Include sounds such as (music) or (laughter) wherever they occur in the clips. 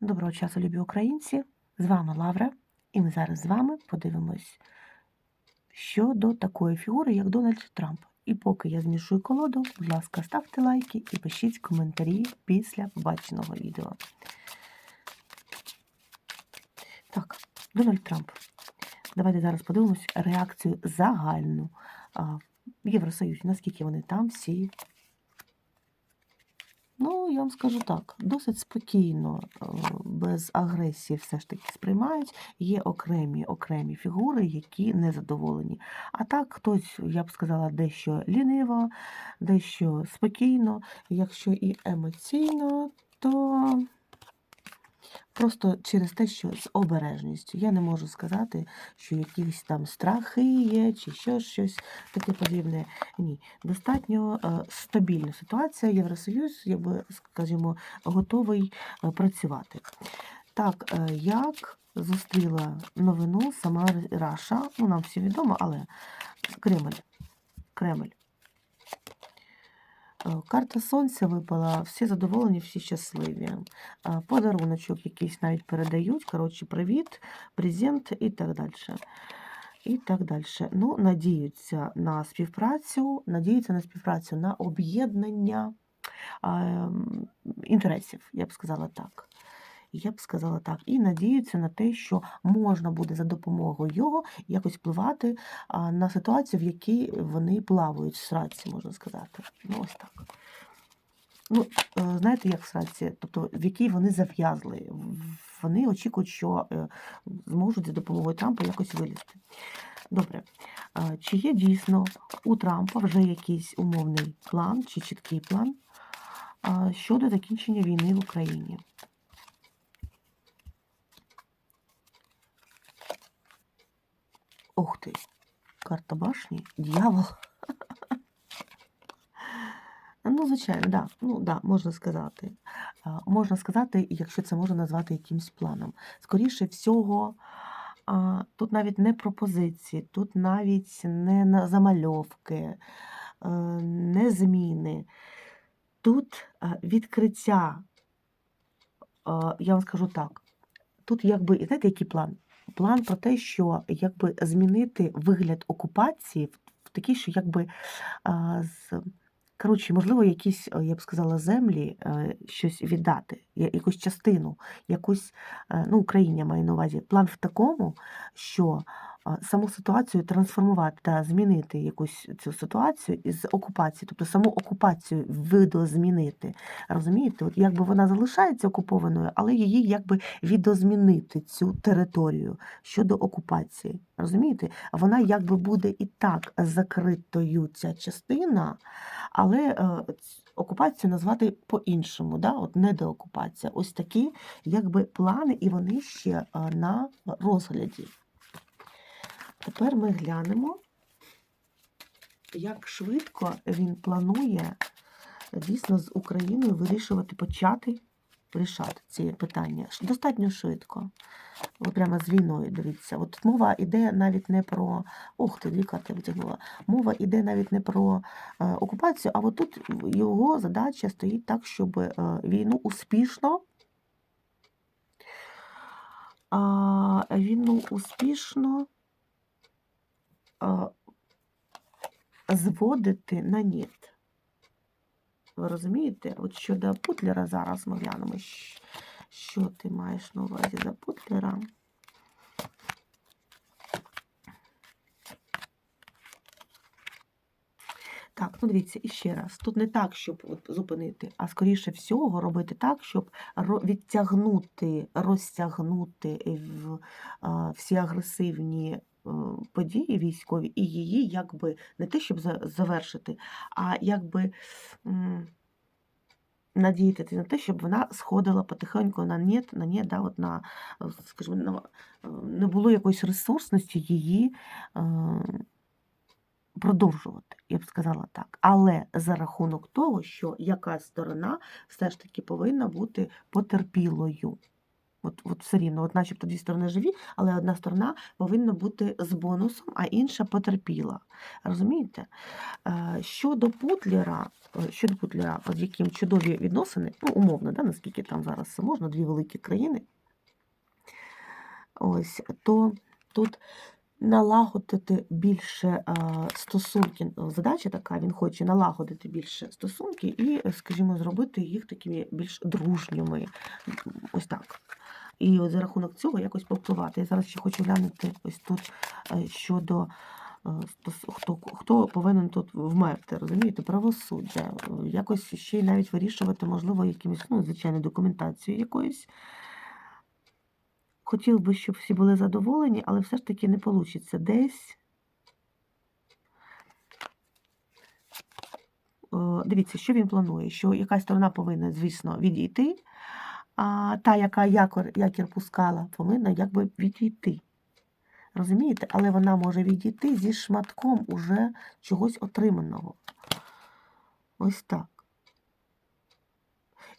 Доброго часу, любі українці! З вами Лавра, і ми зараз з вами подивимось щодо такої фігури, як Дональд Трамп. І поки я змішую колоду, будь ласка, ставте лайки і пишіть коментарі після побаченого відео. Так, Дональд Трамп. Давайте зараз подивимось реакцію загальну в Євросоюзі, наскільки вони там всі Ну, я вам скажу так, досить спокійно, е, без агресії все ж таки сприймають. Є окремі окремі фігури, які незадоволені. А так, хтось, я б сказала, дещо ліниво, дещо спокійно. Якщо і емоційно, то просто через те, що з обережністю. Я не можу сказати, що якісь там страхи є, чи що щось таке подібне. Ні, достатньо е, стабільна ситуація. Євросоюз, я би, скажімо, готовий е, працювати. Так, е, як зустріла новину сама Раша, ну нам всі відомо, але Кремль. Кремль. Е, Карта сонця випала, всі задоволені, всі щасливі. Е, Подаруночок якийсь навіть передають. Коротше, привіт, презент і так далі. І так далі. Ну, надіються на співпрацю, надіються на співпрацю, на об'єднання інтересів, я б сказала так. Я б сказала так. І надіються на те, що можна буде за допомогою його якось впливати на ситуацію, в якій вони плавають в сраці, можна сказати. Ну, ось так. Ну, е, знаєте, як в сраці, тобто в якій вони зав'язли. Вони очікують, що е, зможуть за допомогою Трампа якось вилізти. Добре. Чи є дійсно у Трампа вже якийсь умовний план чи чіткий план щодо закінчення війни в Україні? Ух ти, карта башні, дьявол. (laughs) Ну, звичайно, да. Ну, да, можна сказати. Можна сказати, якщо це можна назвати якимсь планом. Скоріше всього, тут навіть не пропозиції, тут навіть не замальовки, е, не зміни. Тут відкриття, я вам скажу так, тут якби, знаєте, який план? План про те, що якби змінити вигляд окупації в, такій, що якби з, коротше, можливо, якісь, е, я б сказала, землі е, щось віддати, якусь частину, якусь, е, ну, Україні має на увазі. План в такому, що саму ситуацію трансформувати та змінити якусь цю ситуацію із окупації, тобто саму окупацію видозмінити. Розумієте, от якби вона залишається окупованою, але її якби відозмінити цю територію щодо окупації. Розумієте? Вона якби буде і так закритою ця частина, але е, окупацію назвати по-іншому, да? от недоокупація. Ось такі якби плани, і вони ще е, на розгляді. Тепер ми глянемо, як швидко він планує дійсно з Україною вирішувати, почати вирішати ці питання. Достатньо швидко. Ви прямо з війною дивіться. От мова йде навіть не про. Ох ти, дві карти витягнула. Мова йде навіть не про е, окупацію, а от тут його задача стоїть так, щоб е, війну успішно. А, війну успішно зводити на ніт. Ви розумієте? От щодо Путлера зараз ми глянемо, що ти маєш на увазі за Путлера. Так, ну дивіться, і ще раз. Тут не так, щоб зупинити, а скоріше всього робити так, щоб відтягнути, розтягнути всі агресивні події військові і її якби не те, щоб завершити, а якби м, надіятися на те, щоб вона сходила потихеньку на нет, на нет, да, от на, е, скажімо, на, е, не було якоїсь ресурсності її. е, продовжувати, я б сказала так. Але за рахунок того, що якась сторона все ж таки повинна бути потерпілою. От, от все рівно, от начебто дві сторони живі, але одна сторона повинна бути з бонусом, а інша потерпіла. Розумієте? Е, Щодо Путлера, е, щодо Путлера, з яким чудові відносини, ну, умовно, да, наскільки там зараз можна, дві великі країни, ось, то тут налагодити більше е, стосунки. Задача така, він хоче налагодити більше стосунки і, скажімо, зробити їх такими більш дружніми. Ось так. І от за рахунок цього якось повпливати. Я зараз ще хочу глянути ось тут е, щодо е, хто, хто повинен тут вмерти, розумієте, правосуддя. Якось ще й навіть вирішувати, можливо, якимось, ну, звичайно, документацією якоюсь. Хотів би, щоб всі були задоволені, але все ж таки не вийде. Десь. Е, Дивіться, що він планує, що якась сторона повинна, звісно, відійти, а та, яка якор, якір пускала, повинна якби відійти. Розумієте? Але вона може відійти зі шматком уже чогось отриманого. Ось так.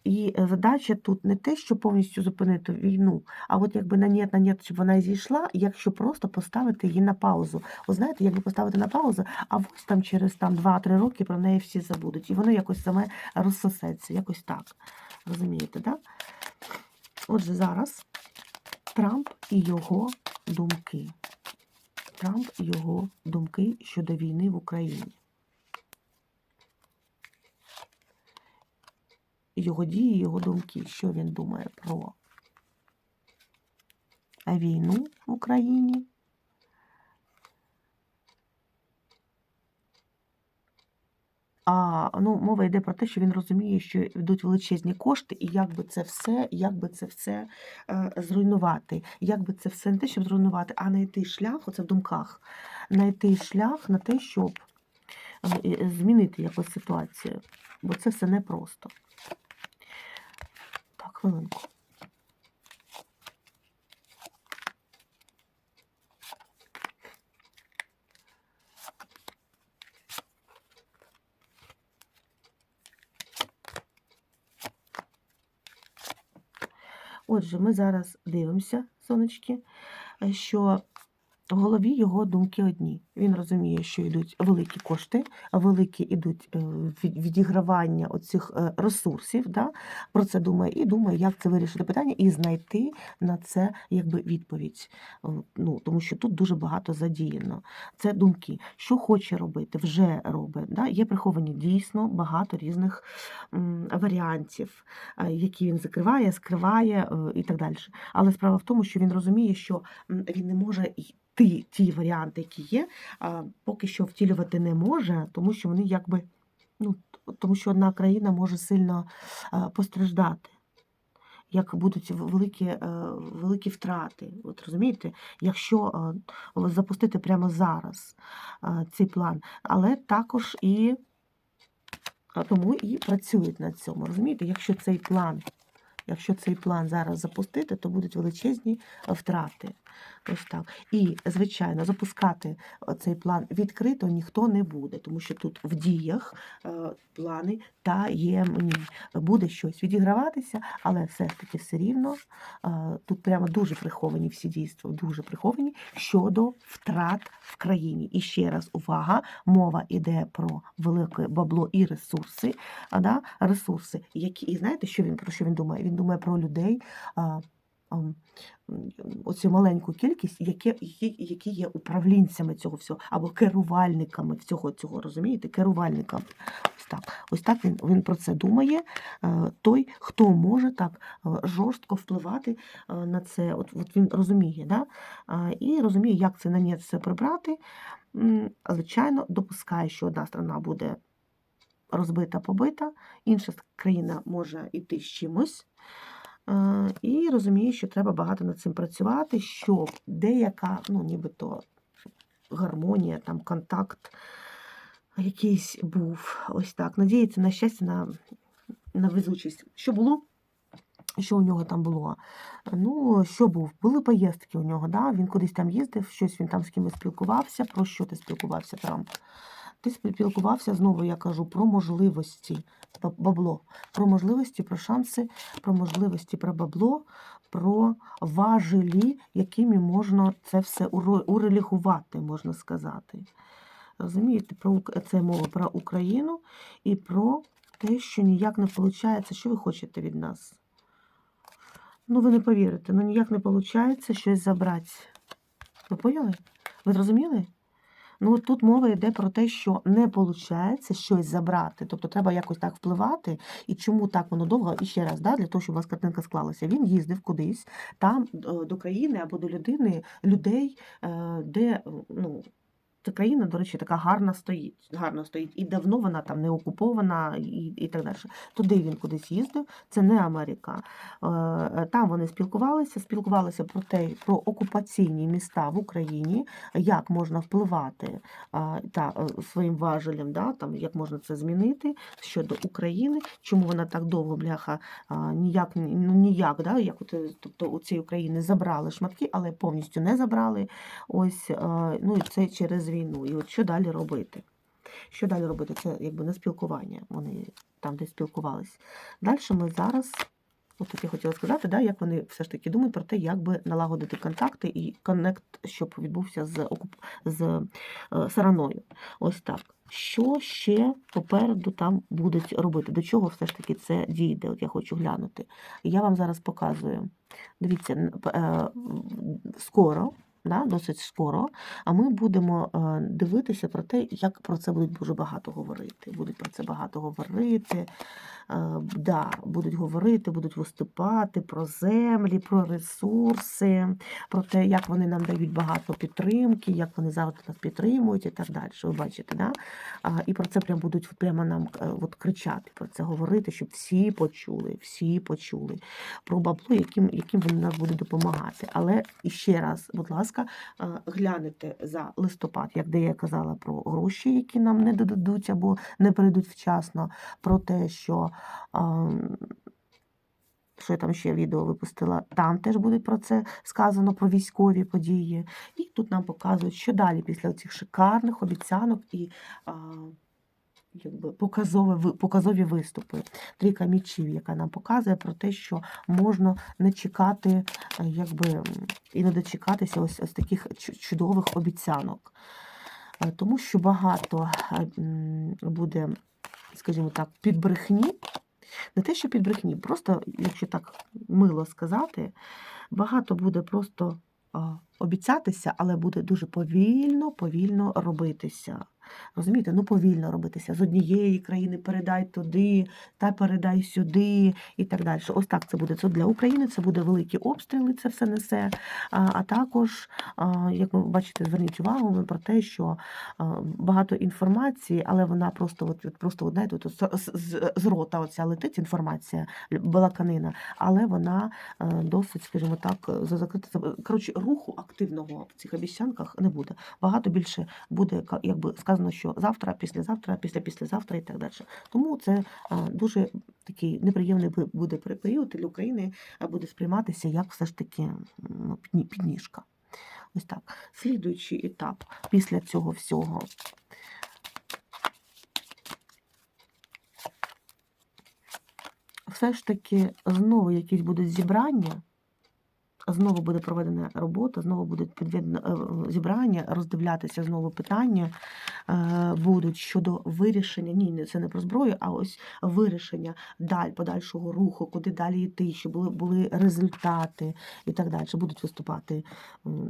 І задача тут не те, що повністю зупинити війну, а от якби на нет, на нет, щоб вона зійшла, якщо просто поставити її на паузу. Ви знаєте, якби поставити на паузу, а ось там через там 2-3 роки про неї всі забудуть. І воно якось саме розсосеться, якось так. Розумієте, так? Да? Отже, зараз Трамп і його думки. Трамп і його думки щодо війни в Україні. Його дії, його думки, що він думає про війну в Україні. А ну, мова йде про те, що він розуміє, що йдуть величезні кошти, і як би це все, як би це все е, зруйнувати, як би це все не те, щоб зруйнувати, а знайти шлях, оце в думках, знайти шлях на те, щоб е, е, змінити якось ситуацію. Бо це все непросто. Так, хвилинку. Отже, ми зараз дивимося, сонечки, е, що в голові його думки одні. Він розуміє, що йдуть великі кошти, великі йдуть е, від- відігравання оцих е, ресурсів. Да? Про це думає і думає, як це вирішити питання, і знайти на це якби відповідь. Е, Ну, тому що тут дуже багато задіяно. Це думки, що хоче робити, вже робить. Да? Є приховані дійсно багато різних варіантів, які він закриває, скриває і так далі. Але справа в тому, що він розуміє, що він не може йти ті варіанти, які є, поки що втілювати не може, тому що вони якби. Ну, тому що одна країна може сильно постраждати. Як будуть великі, е, великі втрати. От розумієте, якщо запустити прямо зараз цей план, але також і тому і працюють над цьому. Розумієте, якщо цей план, якщо цей план зараз запустити, то будуть величезні втрати. Ось так. І, звичайно, запускати е, цей план відкрито ніхто не буде, тому що тут в діях е, плани таємні. Буде щось відіграватися, але все ж таки все рівно е, тут прямо дуже приховані всі дійства, дуже приховані щодо втрат в країні. І ще раз увага, мова йде про велике бабло і ресурси. Да? Ресурси, які, і знаєте, що він про що він думає? Він думає про людей. Оцю маленьку кількість, які, які, є управлінцями цього всього, або керувальниками всього цього, розумієте? Керувальниками. Ось так. Ось так він, він про це думає. Е, Той, хто може так е, жорстко впливати е, на це. От, от він розуміє, да? І розуміє, як це на нє все прибрати. Звичайно, допускає, що одна сторона буде розбита, побита, інша країна може йти з чимось. І розуміє, що треба багато над цим працювати, щоб деяка, ну, нібито гармонія, там, контакт якийсь був. Ось так. Надіється на щастя, на, на везучість. Що було? Що у нього там було? Ну, що був? Були поїздки у нього, да? він кудись там їздив, щось він там з кимось спілкувався. Про що ти спілкувався, Трамп? Ти спілкувався знову, я кажу, про можливості, ба- бабло, про можливості, про шанси, про можливості, про бабло, про важелі, якими можна це все урелігувати, можна сказати. Розумієте, про це мова про Україну і про те, що ніяк не виходить. Що ви хочете від нас? Ну, ви не повірите, ну ніяк не виходить щось забрати. Ви поняли? Ви зрозуміли? Ну, тут мова йде про те, що не виходить щось забрати. Тобто треба якось так впливати. І чому так воно довго? І ще раз, да, для того, щоб у вас картинка склалася. Він їздив кудись там е, до країни або до людини, людей, е, де ну. Ця країна, до речі, така гарна стоїть. Гарно стоїть. І давно вона там не окупована, і, і так далі. Туди він кудись їздив, це не Америка. Е, е, Там вони спілкувалися, спілкувалися про те, про окупаційні міста в Україні, як можна впливати та, е, своїм важелем, да, там, як можна це змінити щодо України, чому вона так довго, бляха, ніяк, ну, ніяк, да, як от, тобто у цієї України забрали шматки, але повністю не забрали. Ось, ну і це через війну. І от що далі робити? Що далі робити? Це якби не спілкування. Вони там десь спілкувались. Далі ми зараз, от я хотіла сказати, да, як вони все ж таки думають про те, як би налагодити контакти і коннект, щоб відбувся з, окуп... з е, Сараною. Ось так. Що ще попереду там будуть робити? До чого все ж таки це дійде? От я хочу глянути. Я вам зараз показую. Дивіться, е, скоро, да, досить скоро, а ми будемо е, дивитися про те, як про це будуть дуже багато говорити. Будуть про це багато говорити. Е, да, будуть говорити, будуть виступати про землі, про ресурси, про те, як вони нам дають багато підтримки, як вони завжди нас підтримують і так далі. Ви бачите, да? І про це прям будуть прямо нам е, от кричати, про це говорити, щоб всі почули, всі почули про бабло, яким, яким вони нас будуть допомагати. Але ще раз, будь ласка, е, глянете за листопад, як де я казала про гроші, які нам не додадуть або не прийдуть вчасно, про те, що. що я там ще відео випустила, там теж буде про це сказано, про військові події. І тут нам показують, що далі після цих шикарних обіцянок і а, якби показові, показові виступи. Трійка мічів, яка нам показує про те, що можна не чекати, е, якби і не дочекатися ось, ось таких чудових обіцянок. Е, Тому що багато е, буде, скажімо так, під брехні. Не те, що під брехні, просто, якщо так мило сказати, багато буде просто обіцятися, але буде дуже повільно, повільно робитися. Розумієте, ну повільно робитися. З однієї країни передай туди, та передай сюди і так далі. Ось так це буде. Це для України це буде великі обстріли, це все несе. А, а також, а, як ви бачите, зверніть увагу про те, що а, багато інформації, але вона просто, от, просто от, знаєте, от, з, з, з рота оця летить інформація, балаканина, але вона е, досить, скажімо так, за закрита. Коротше, руху активного в цих обіцянках не буде. Багато більше буде, якби сказано, що завтра, післязавтра, після післязавтра і так далі. Тому це дуже такий неприємний буде період і для України буде сприйматися як все ж таки ну, підніжка. Ось так. Слідуючий етап після цього всього. Все ж таки знову якісь будуть зібрання, знову буде проведена робота, знову будуть підведено е, зібрання, роздивлятися знову питання е, будуть щодо вирішення. Ні, це не про зброю, а ось вирішення даль, подальшого руху, куди далі йти, щоб були, були результати і так далі. Будуть виступати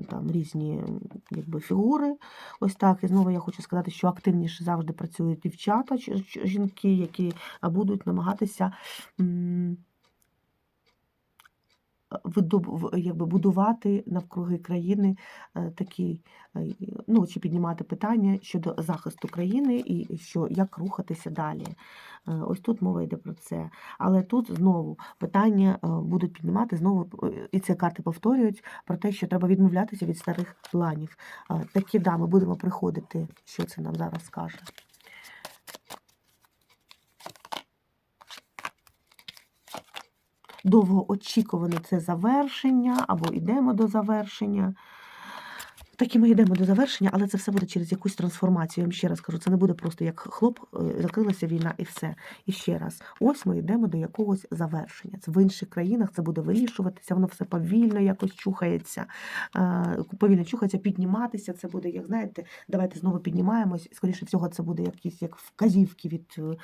там різні якби, фігури. Ось так. І знову я хочу сказати, що активніше завжди працюють дівчата, жінки, які будуть намагатися. Якби будувати навкруги країни е, такі, е, ну чи піднімати питання щодо захисту країни і що як рухатися далі. Е, Ось тут мова йде про це. Але тут знову питання будуть піднімати знову, і ці карти повторюють про те, що треба відмовлятися від старих планів. Такі да, ми будемо приходити, що це нам зараз скаже. Довгоочікуване це завершення, або йдемо до завершення. Так і ми йдемо до завершення, але це все буде через якусь трансформацію. Я вам ще раз кажу, це не буде просто як хлоп, е, закрилася війна і все. І ще раз, ось ми йдемо до якогось завершення. Це в інших країнах це буде вирішуватися, воно все повільно якось чухається, е, повільно чухається, підніматися. Це буде, як знаєте, давайте знову піднімаємось. Скоріше всього, це буде якісь як вказівки від, е,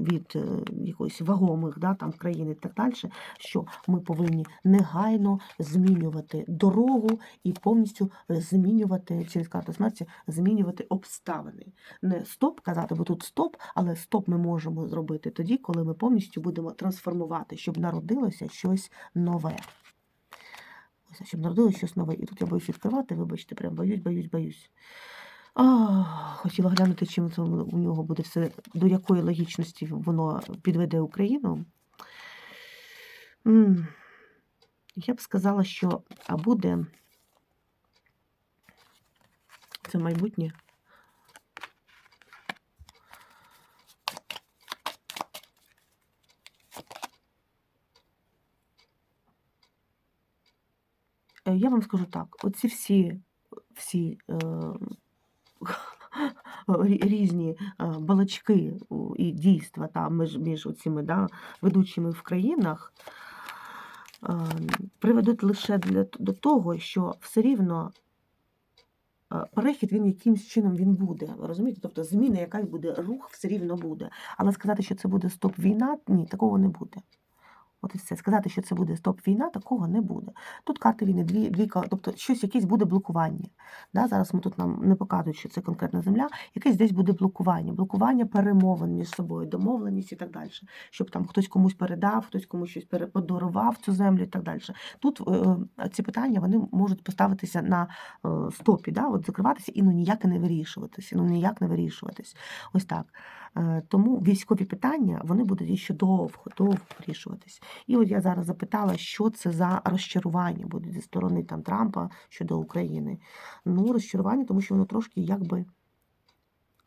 від якоїсь вагомих да, там, країн і так далі, що ми повинні негайно змінювати дорогу і повністю е, змінювати через карту смерті, змінювати обставини. Не стоп казати, бо тут стоп, але стоп ми можемо зробити тоді, коли ми повністю будемо трансформувати, щоб народилося щось нове. Ось, щоб народилося щось нове. І тут я боюсь відкривати, вибачте, прям боюсь, боюсь, боюсь. А, хотіла глянути, чим це у нього буде все, до якої логічності воно підведе Україну. Я б сказала, що а буде це майбутнє. Е, Я вам скажу так: оці всі, всі е, (laughs) різні е, балачки і дійства там між, між оціми да, ведучими в країнах е, приведуть лише для, до того, що все рівно перехід він якимсь чином він буде. Розумієте? Тобто зміна, якась буде, рух все рівно буде. Але сказати, що це буде стоп-війна, ні, такого не буде. От і все. Сказати, що це буде стоп-війна, такого не буде. Тут карти війни, дві, дві, ка- тобто щось, якесь буде блокування. Да? Зараз ми тут нам не показують, що це конкретна земля, якесь десь буде блокування, блокування перемовин між собою, домовленість і так далі. Щоб там хтось комусь передав, хтось комусь щось пере- подарував цю землю і так далі. Тут е, е, ці питання вони можуть поставитися на е, стопі, да? от закриватися і ну ніяк не вирішуватися. Ну ніяк не вирішуватись. Ось так. Е, Тому військові питання вони будуть ще довго, довго вирішуватись. І от я зараз запитала, що це за розчарування буде зі сторони там Трампа щодо України. Ну, розчарування, тому що воно трошки якби,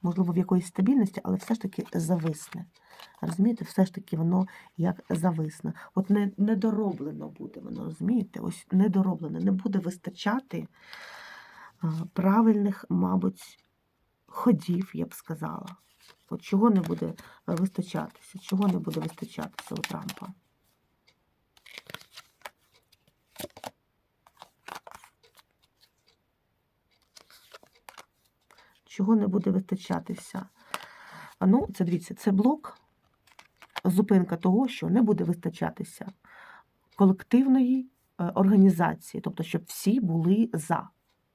можливо, в якоїсь стабільності, але все ж таки зависне. Розумієте, все ж таки воно як зависне. От не, недороблено буде воно, розумієте? Ось недороблено, не буде вистачати правильних, мабуть, ходів, я б сказала. От чого не буде вистачатися? Чого не буде вистачатися у Трампа? Чого не буде вистачатися? Ну, це дивіться, це блок, зупинка того, що не буде вистачатися колективної е, організації, тобто, щоб всі були за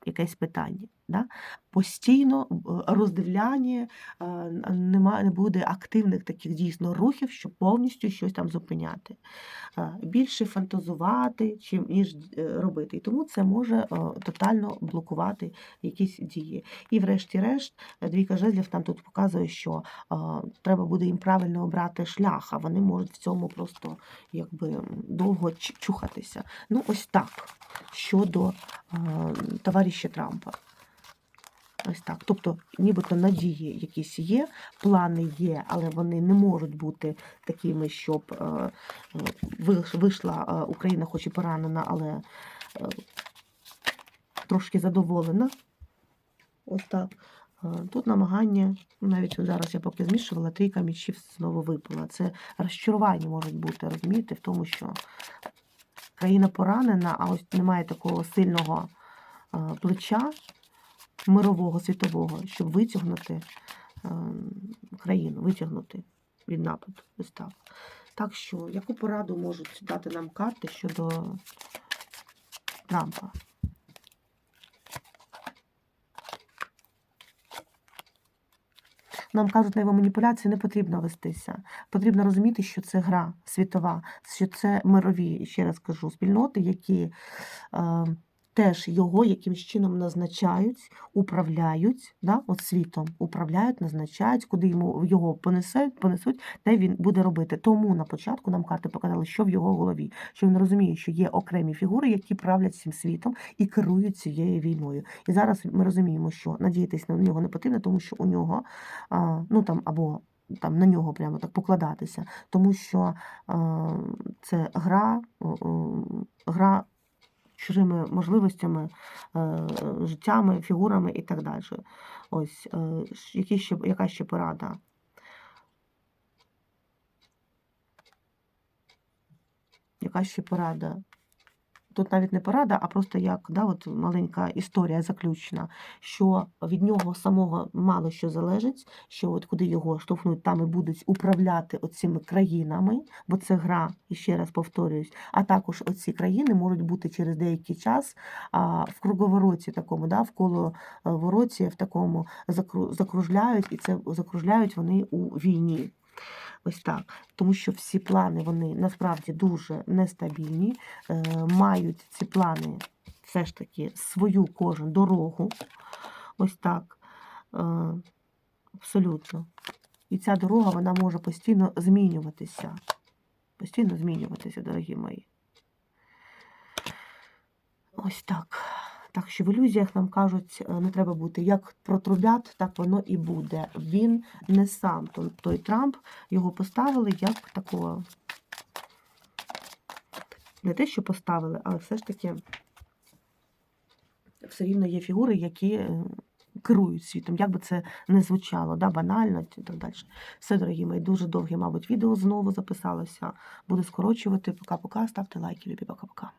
якесь питання. Да? Постійно е, роздивляння, е, не буде активних таких дійсно рухів, щоб повністю щось там зупиняти. Е, Більше фантазувати, чим ніж робити. І тому це може тотально блокувати якісь дії. І врешті-решт, двійка жезлів там тут показує, що треба буде їм правильно обрати шлях, а вони можуть в цьому просто якби довго чухатися. Ну, ось так щодо товариша Трампа. Ось так. Тобто, нібито надії якісь є, плани є, але вони не можуть бути такими, щоб е, е, вийшла е, Україна, хоч і поранена, але трошки задоволена. Ось так. Тут намагання, ну, навіть зараз я поки змішувала, трійка мічів знову випала. Це розчарування можуть бути, розумієте, в тому, що країна поранена, а ось немає такого сильного плеча мирового, світового, щоб витягнути е, країну, витягнути від нападу. Так. Так що, яку пораду можуть дати нам карти щодо Трампа? Нам кажуть, на його маніпуляції не потрібно вестися. Потрібно розуміти, що це гра світова, що це мирові, ще раз кажу, спільноти, які е, теж його якимсь чином назначають, управляють, да, от світом управляють, назначають, куди йому його понесуть, понесуть, те він буде робити. Тому на початку нам карти показали, що в його голові, що він розуміє, що є окремі фігури, які правлять цим світом і керують цією війною. І зараз ми розуміємо, що надіятися на нього не потрібно, тому що у нього а, ну там або там на нього прямо так покладатися, тому що а, це гра, о, гра чужими можливостями, е, життями, фігурами і так далі. Ось, е, які ще, яка ще порада? Яка ще порада? Тут навіть не порада, а просто як да, от маленька історія заключена, що від нього самого мало що залежить, що от куди його штовхнуть, там і будуть управляти оцими країнами, бо це гра, і ще раз повторююсь. А також оці країни можуть бути через деякий час а, в круговороті такому, да, вколо е, вороті, в такому закру- закружляють, і це закружляють вони у війні. Ось так. Тому що всі плани вони насправді дуже нестабільні, е, мають ці плани все ж таки свою кожен дорогу. Ось так. Е, абсолютно. І ця дорога вона може постійно змінюватися. Постійно змінюватися, дорогі мої. Ось так. Так що в ілюзіях нам кажуть, е, не треба бути як протрубят, так воно і буде. Він не сам. Той, Трамп його поставили як такого. Не те, що поставили, але все ж таки все рівно є фігури, які е, керують світом, як би це не звучало, да, банально і так далі. Все, дорогі мої, дуже довге, мабуть, відео знову записалося. Буду скорочувати. Пока-пока. Ставте лайки, любі, пока-пока.